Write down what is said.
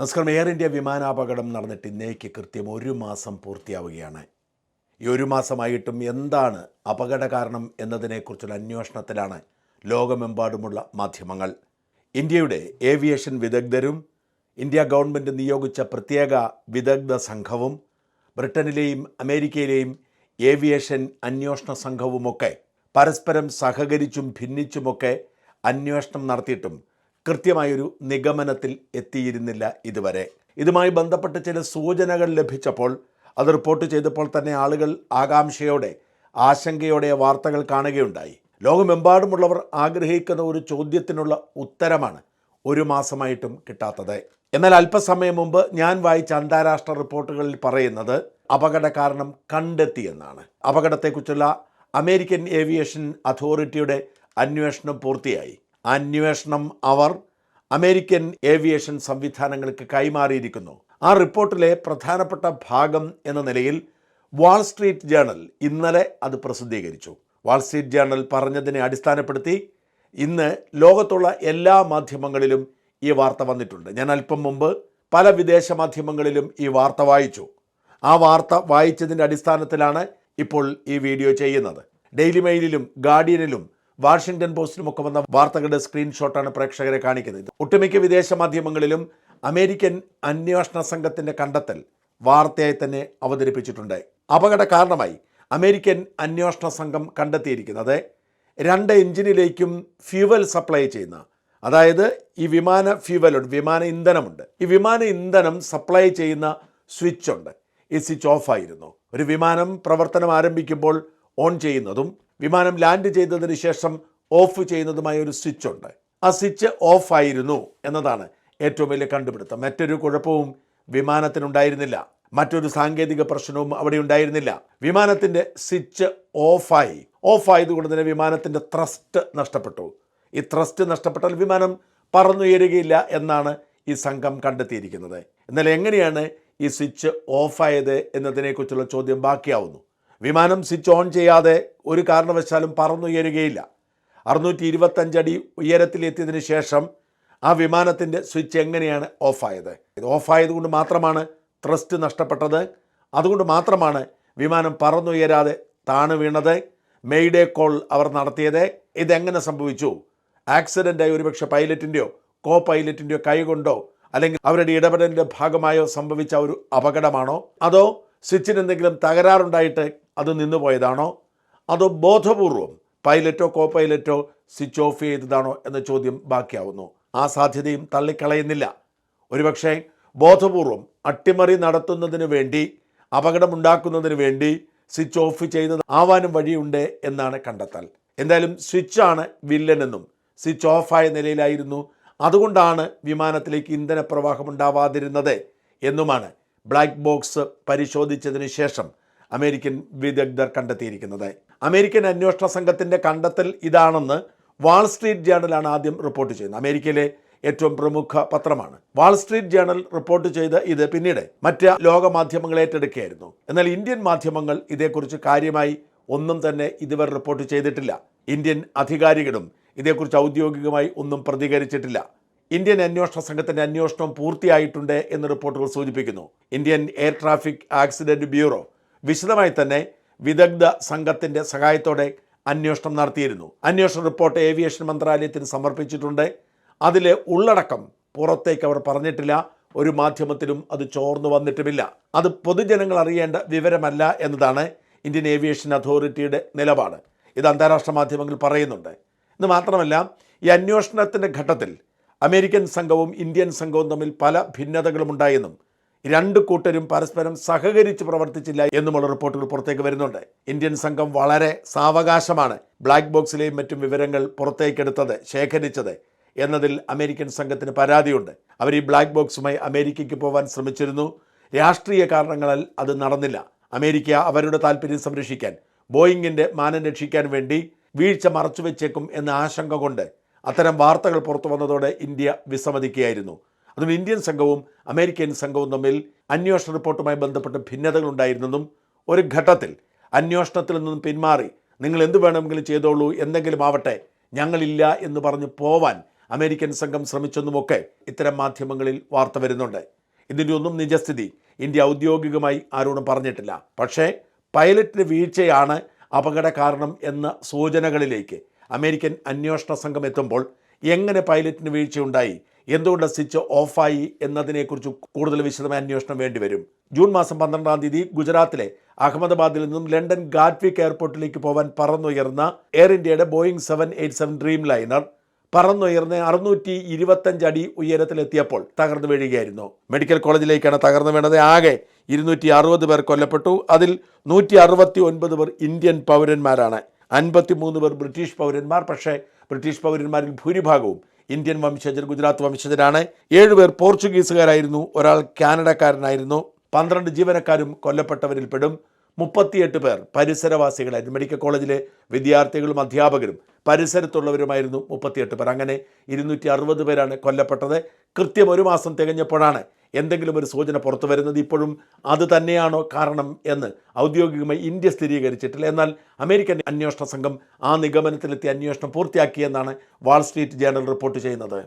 നമസ്കാരം. Air India വിമാനാപകടം നടന്നിട്ട് ഇന്നേക്ക് കൃത്യം ഒരു മാസം പൂർത്തിയാവുകയാണ്. ഈ ഒരു മാസമായിട്ടും എന്താണ് അപകട കാരണം എന്നതിനെക്കുറിച്ചുള്ള അന്വേഷണത്തിലാണ് ലോകമെമ്പാടുമുള്ള മാധ്യമങ്ങൾ. ഇന്ത്യയുടെ ഏവിയേഷൻ വിദഗ്ധരും ഇന്ത്യ ഗവൺമെന്റ് നിയോഗിച്ച പ്രത്യേക വിദഗ്ധ സംഘവും ബ്രിട്ടനിലെയും അമേരിക്കയിലെയും ഏവിയേഷൻ അന്വേഷണ സംഘവുമൊക്കെ പരസ്പരം സഹകരിച്ചും ഭിന്നിച്ചുമൊക്കെ അന്വേഷണം നടത്തിയിട്ടും കൃത്യമായൊരു നിഗമനത്തിൽ എത്തിയിരുന്നില്ല ഇതുവരെ. ഇതുമായി ബന്ധപ്പെട്ട് ചില സൂചനകൾ ലഭിച്ചപ്പോൾ അത് റിപ്പോർട്ട് ചെയ്തപ്പോൾ തന്നെ ആളുകൾ ആകാംക്ഷയോടെ ആശങ്കയോടെ വാർത്തകൾ കാണുകയുണ്ടായി. ലോകമെമ്പാടുമുള്ളവർ ആഗ്രഹിക്കുന്ന ഒരു ചോദ്യത്തിനുള്ള ഉത്തരമാണ് ഒരു മാസമായിട്ടും കിട്ടാത്തത്. എന്നാൽ അല്പസമയം മുമ്പ് ഞാൻ വായിച്ച അന്താരാഷ്ട്ര റിപ്പോർട്ടുകളിൽ പറയുന്നത് അപകട കാരണം കണ്ടെത്തിയെന്നാണ് അപകടത്തെക്കുറിച്ചുള്ള അമേരിക്കൻ ഏവിയേഷൻ അതോറിറ്റിയുടെ അന്വേഷണം പൂർത്തിയായി. അന്വേഷണം അവർ അമേരിക്കൻ ഏവിയേഷൻ സംവിധാനങ്ങൾക്ക് കൈമാറിയിരിക്കുന്നു. ആ റിപ്പോർട്ടിലെ പ്രധാനപ്പെട്ട ഭാഗം എന്ന നിലയിൽ വാൾസ്ട്രീറ്റ് ജേണൽ ഇന്നലെ അത് പ്രസിദ്ധീകരിച്ചു. വാൾസ്ട്രീറ്റ് ജേണൽ പറഞ്ഞതിനെ അടിസ്ഥാനപ്പെടുത്തി ഇന്ന് ലോകത്തുള്ള എല്ലാ മാധ്യമങ്ങളിലും ഈ വാർത്ത വന്നിട്ടുണ്ട്. ഞാൻ അല്പം മുമ്പ് പല വിദേശ മാധ്യമങ്ങളിലും ഈ വാർത്ത വായിച്ചു. ആ വാർത്ത വായിച്ചതിന്റെ അടിസ്ഥാനത്തിലാണ് ഇപ്പോൾ ഈ വീഡിയോ ചെയ്യുന്നത്. ഡെയിലി മെയിലിലും ഗാർഡിയനിലും വാഷിംഗ്ടൺ പോസ്റ്റിലുമൊക്കെ വന്ന വാർത്തകളുടെ സ്ക്രീൻഷോട്ടാണ് പ്രേക്ഷകരെ കാണിക്കുന്നത്. ഒട്ടുമിക്ക വിദേശ മാധ്യമങ്ങളിലും അമേരിക്കൻ അന്വേഷണ സംഘത്തിന്റെ കണ്ടെത്തൽ വാർത്തയായി തന്നെ അവതരിപ്പിച്ചിട്ടുണ്ട്. അപകട കാരണമായി അമേരിക്കൻ അന്വേഷണ സംഘം കണ്ടെത്തിയിരിക്കുന്നത്. രണ്ട് എഞ്ചിനിലേക്കും ഫ്യൂവൽ സപ്ലൈ ചെയ്യുന്ന അതായത് ഈ വിമാന ഫ്യൂവലുണ്ട് വിമാന ഇന്ധനമുണ്ട്. ഈ വിമാന ഇന്ധനം സപ്ലൈ ചെയ്യുന്ന സ്വിച്ച് ഉണ്ട്. ഈ സ്വിച്ച് ഓഫ് ആയിരുന്നു. ഒരു വിമാനം പ്രവർത്തനം ആരംഭിക്കുമ്പോൾ ഓൺ ചെയ്യുന്നതും വിമാനം ലാൻഡ് ചെയ്തതിന് ശേഷം ഓഫ് ചെയ്യുന്നതുമായ ഒരു സ്വിച്ച് ഉണ്ട്. ആ സ്വിച്ച് ഓഫ് ആയിരുന്നു എന്നതാണ് ഏറ്റവും വലിയ കണ്ടുപിടുത്തം. മറ്റൊരു കുഴപ്പവും വിമാനത്തിനുണ്ടായിരുന്നില്ല. മറ്റൊരു സാങ്കേതിക പ്രശ്നവും അവിടെ ഉണ്ടായിരുന്നില്ല. വിമാനത്തിന്റെ സ്വിച്ച് ഓഫായി ഓഫ് ആയതുകൊണ്ട് തന്നെ വിമാനത്തിന്റെ ത്രസ്റ്റ് നഷ്ടപ്പെട്ടു. ഈ ത്രസ്റ്റ് നഷ്ടപ്പെട്ടാൽ വിമാനം പറന്നുയരുകയില്ല എന്നാണ് ഈ സംഘം കണ്ടെത്തിയിരിക്കുന്നത്. എന്നാൽ എങ്ങനെയാണ് ഈ സ്വിച്ച് ഓഫായത് എന്നതിനെക്കുറിച്ചുള്ള ചോദ്യം ബാക്കിയാവുന്നു. വിമാനം സ്വിച്ച് ഓൺ ചെയ്യാതെ ഒരു കാരണവശാലും പറന്നുയരുകയില്ല. അറുന്നൂറ്റി ഇരുപത്തഞ്ചടി ഉയരത്തിലെത്തിയതിന് ശേഷം ആ വിമാനത്തിന്റെ സ്വിച്ച് എങ്ങനെയാണ് ഓഫായത്? ഇത് ഓഫായതുകൊണ്ട് മാത്രമാണ് ത്രസ്റ്റ് നഷ്ടപ്പെട്ടത്. അതുകൊണ്ട് മാത്രമാണ് വിമാനം പറന്നുയരാതെ താണു വീണത്. മെയ്ഡേ കോൾ അവർ നടത്തിയത്. ഇതെങ്ങനെ സംഭവിച്ചു? ആക്സിഡന്റായി ഒരുപക്ഷെ പൈലറ്റിന്റെയോ കോ പൈലറ്റിന്റെയോ കൈകൊണ്ടോ അല്ലെങ്കിൽ അവരുടെ ഇടപെടലിന്റെ ഭാഗമായോ സംഭവിച്ച ഒരു അപകടമാണോ? അതോ സ്വിച്ചിന് എന്തെങ്കിലും തകരാറുണ്ടായിട്ട് അത് നിന്നുപോയതാണോ അതോ ബോധപൂർവം പൈലറ്റോ കോ പൈലറ്റോ സ്വിച്ച് ഓഫ് ചെയ്തതാണോ എന്ന ചോദ്യം ബാക്കിയാവുന്നു. ആ സാധ്യതയും തള്ളിക്കളയുന്നില്ല. ഒരുപക്ഷെ ബോധപൂർവം അട്ടിമറി നടത്തുന്നതിന് വേണ്ടി അപകടമുണ്ടാക്കുന്നതിന് വേണ്ടി സ്വിച്ച് ഓഫ് ചെയ്തത് ആവാനും വഴിയുണ്ട് എന്നാണ് കണ്ടെത്തൽ. എന്തായാലും സ്വിച്ചാണ് വില്ലനെന്നും സ്വിച്ച് ഓഫായ നിലയിലായിരുന്നു. അതുകൊണ്ടാണ് വിമാനത്തിലേക്ക് ഇന്ധനപ്രവാഹം ഉണ്ടാവാതിരുന്നത് എന്നുമാണ് ബ്ലാക്ക് ബോക്സ് പരിശോധിച്ചതിന് ശേഷം അമേരിക്കൻ വിദഗ്ധർ കണ്ടെത്തിയിരിക്കുന്നത്. അമേരിക്കൻ അന്വേഷണ സംഘത്തിന്റെ കണ്ടെത്തൽ ഇതാണെന്ന് വാൾ സ്ട്രീറ്റ് ജേണലാണ് ആദ്യം റിപ്പോർട്ട് ചെയ്യുന്നത്. അമേരിക്കയിലെ ഏറ്റവും പ്രമുഖ പത്രമാണ്. വാൾ സ്ട്രീറ്റ് ജേണൽ റിപ്പോർട്ട് ചെയ്ത് ഇത് പിന്നീട് മറ്റ് ലോക മാധ്യമങ്ങൾ ഏറ്റെടുക്കുകയായിരുന്നു. എന്നാൽ ഇന്ത്യൻ മാധ്യമങ്ങൾ ഇതേക്കുറിച്ച് കാര്യമായി ഒന്നും തന്നെ ഇതുവരെ റിപ്പോർട്ട് ചെയ്തിട്ടില്ല. ഇന്ത്യൻ അധികാരികളും ഇതേക്കുറിച്ച് ഔദ്യോഗികമായി ഒന്നും പ്രതികരിച്ചിട്ടില്ല. ഇന്ത്യൻ അന്വേഷണ സംഘത്തിന്റെ അന്വേഷണം പൂർത്തിയായിട്ടുണ്ട് എന്ന് റിപ്പോർട്ടുകൾ സൂചിപ്പിക്കുന്നു. Indian air traffic accident bureau വിശദമായി തന്നെ വിദഗ്ധ സംഘത്തിന്റെ സഹായത്തോടെ അന്വേഷണം നടത്തിയിരുന്നു. അന്വേഷണ റിപ്പോർട്ട് ഏവിയേഷൻ മന്ത്രാലയത്തിന് സമർപ്പിച്ചിട്ടുണ്ട്. അതിലെ ഉള്ളടക്കം പുറത്തേക്ക് അവർ പറഞ്ഞിട്ടില്ല. ഒരു മാധ്യമത്തിലും അത് ചോർന്നു വന്നിട്ടുമില്ല. അത് പൊതുജനങ്ങൾ അറിയേണ്ട വിവരമല്ല എന്നതാണ് ഇന്ത്യൻ ഏവിയേഷൻ അതോറിറ്റിയുടെ നിലപാട്. ഇത് അന്താരാഷ്ട്ര മാധ്യമങ്ങൾ പറയുന്നുണ്ട്. ഇത് മാത്രമല്ല ഈ അന്വേഷണത്തിന്റെ ഘട്ടത്തിൽ അമേരിക്കൻ സംഘവും ഇന്ത്യൻ സംഘവും തമ്മിൽ പല ഭിന്നതകളും ഉണ്ടായെന്നും രണ്ട് കൂട്ടരും പരസ്പരം സഹകരിച്ച് പ്രവർത്തിച്ചില്ല എന്നുമുള്ള റിപ്പോർട്ടുകൾ പുറത്തേക്ക് വരുന്നുണ്ട്. ഇന്ത്യൻ സംഘം വളരെ സാവകാശമാണ് ബ്ലാക്ക് ബോക്സിലെയും മറ്റും വിവരങ്ങൾ പുറത്തേക്കെടുത്തത് ശേഖരിച്ചത് എന്നതിൽ അമേരിക്കൻ സംഘത്തിന് പരാതിയുണ്ട്. അവർ ഈ ബ്ലാക്ക് ബോക്സുമായി അമേരിക്കയ്ക്ക് പോകാൻ ശ്രമിച്ചിരുന്നു. രാഷ്ട്രീയ കാരണങ്ങളാൽ അത് നടന്നില്ല. അമേരിക്ക അവരുടെ താല്പര്യം സംരക്ഷിക്കാൻ ബോയിങ്ങിന്റെ മാനം രക്ഷിക്കാൻ വേണ്ടി വീഴ്ച മറച്ചുവെച്ചേക്കും എന്ന ആശങ്ക കൊണ്ട് അത്തരം വാർത്തകൾ പുറത്തു വന്നതോടെ ഇന്ത്യ വിസമ്മതിക്കുകയായിരുന്നു. അതും ഇന്ത്യൻ സംഘവും അമേരിക്കൻ സംഘവും തമ്മിൽ അന്വേഷണ റിപ്പോർട്ടുമായി ബന്ധപ്പെട്ട് ഭിന്നതകൾ ഉണ്ടായിരുന്നെന്നും ഒരു ഘട്ടത്തിൽ അന്വേഷണത്തിൽ നിന്നും പിന്മാറി നിങ്ങൾ എന്ത് വേണമെങ്കിലും ചെയ്തോളൂ എന്തെങ്കിലും ആവട്ടെ ഞങ്ങളില്ല എന്ന് പറഞ്ഞ് പോവാൻ അമേരിക്കൻ സംഘം ശ്രമിച്ചെന്നുമൊക്കെ ഇത്തരം മാധ്യമങ്ങളിൽ വാർത്ത വരുന്നുണ്ട്. ഇതിന്റെ ഒന്നും നിജസ്ഥിതി ഇന്ത്യ ഔദ്യോഗികമായി ആരോടും പറഞ്ഞിട്ടില്ല. പക്ഷേ പൈലറ്റിന് വീഴ്ചയാണ് അപകട കാരണം എന്ന സൂചനകളിലേക്ക് അമേരിക്കൻ അന്വേഷണ സംഘം എത്തുമ്പോൾ എങ്ങനെ പൈലറ്റിന് വീഴ്ചയുണ്ടായി എന്തുകൊണ്ട് സ്വിച്ച് ഓഫായി എന്നതിനെക്കുറിച്ച് കൂടുതൽ വിശദമായ അന്വേഷണം വേണ്ടിവരും. ജൂൺ മാസം പന്ത്രണ്ടാം തീയതി ഗുജറാത്തിലെ അഹമ്മദാബാദിൽ നിന്നും ലണ്ടൻ ഗാറ്റ്വിക് എയർപോർട്ടിലേക്ക് പോവാൻ പറന്നുയർന്ന എയർ ഇന്ത്യയുടെ Boeing seven eight seven Dreamliner പറന്നുയർന്ന് അറുന്നൂറ്റി ഇരുപത്തഞ്ച് അടി ഉയരത്തിലെത്തിയപ്പോൾ തകർന്നു വീഴുകയായിരുന്നു. മെഡിക്കൽ കോളേജിലേക്കാണ് തകർന്നു വീണത്. ആകെ ഇരുന്നൂറ്റി അറുപത് പേർ കൊല്ലപ്പെട്ടു. അതിൽ നൂറ്റി അറുപത്തി ഒൻപത് പേർ ഇന്ത്യൻ പൗരന്മാരാണ്. അൻപത്തി മൂന്ന് പേർ ബ്രിട്ടീഷ് പൗരന്മാർ. പക്ഷേ ബ്രിട്ടീഷ് പൗരന്മാരിൽ ഭൂരിഭാഗവും ഇന്ത്യൻ വംശജർ ഗുജറാത്ത് വംശജരാണ്. ഏഴുപേർ പോർച്ചുഗീസുകാരായിരുന്നു. ഒരാൾ കാനഡക്കാരനായിരുന്നു. പന്ത്രണ്ട് ജീവനക്കാരും കൊല്ലപ്പെട്ടവരിൽ പെടും. മുപ്പത്തിയെട്ട് പേർ പരിസരവാസികളായിരുന്നു. മെഡിക്കൽ കോളേജിലെ വിദ്യാർത്ഥികളും അധ്യാപകരും പരിസരത്തുള്ളവരുമായിരുന്നു മുപ്പത്തിയെട്ട് പേർ. അങ്ങനെ ഇരുന്നൂറ്റി അറുപത് പേരാണ് കൊല്ലപ്പെട്ടത്. കൃത്യം ഒരു മാസം തികഞ്ഞപ്പോഴാണ് എന്തെങ്കിലും ഒരു സൂചന പുറത്തു വരുന്നത് ഇപ്പോഴും അത് തന്നെയാണോ കാരണം എന്ന് ഔദ്യോഗികമായി ഇന്ത്യ സ്ഥിരീകരിച്ചിട്ടില്ല. എന്നാൽ അമേരിക്കൻ അന്വേഷണ സംഘം ആ നിഗമനത്തിലെത്തി അന്വേഷണം പൂർത്തിയാക്കിയെന്നാണ് വാൾ സ്ട്രീറ്റ് ജേണൽ റിപ്പോർട്ട് ചെയ്യുന്നത്.